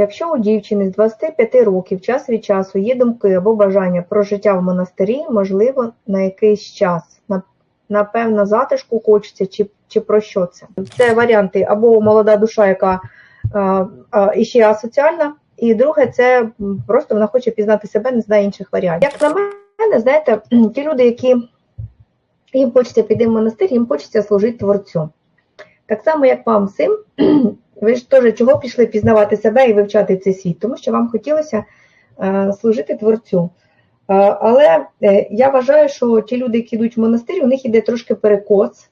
Якщо у дівчини з 25 років час від часу є думки або бажання про життя в монастирі, можливо, на якийсь час, на, напевно, затишку хочеться, чи, чи про що це? Це варіанти або молода душа, яка а, а, іще асоціальна, і друге, це просто вона хоче пізнати себе, не знає інших варіантів. Як на мене, знаєте, ті люди, які їм хочеться піти в монастир, їм хочеться служити творцю. Так само, як вам сим, ви ж теж чого пішли пізнавати себе і вивчати цей світ? Тому що вам хотілося е, служити творцю. Е, але е, я вважаю, що ті люди, які йдуть в монастир, у них іде трошки перекос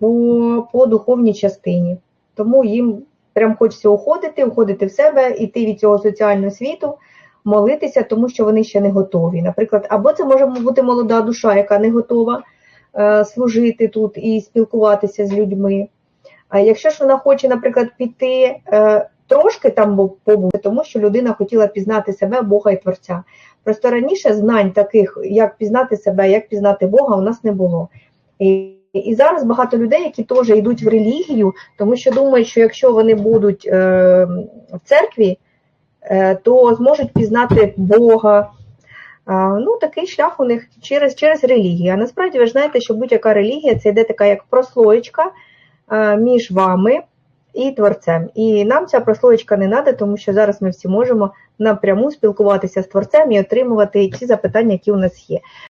по, по духовній частині. Тому їм прям хочеться уходити, уходити в себе, іти від цього соціального світу, молитися, тому що вони ще не готові. Наприклад, або це може бути молода душа, яка не готова служити тут і спілкуватися з людьми. Якщо ж вона хоче, наприклад, піти е, трошки там побути, тому що людина хотіла пізнати себе, Бога і Творця. Просто раніше знань таких, як пізнати себе, як пізнати Бога, у нас не було. І, і зараз багато людей, які теж йдуть в релігію, тому що думають, що якщо вони будуть е, в церкві, е, то зможуть пізнати Бога. А, ну, такий шлях у них через, через релігію. А насправді ви ж знаєте, що будь-яка релігія це йде така як прослоєчка між вами і творцем. І нам ця прослоєчка не треба, тому що зараз ми всі можемо напряму спілкуватися з творцем і отримувати ті запитання, які у нас є.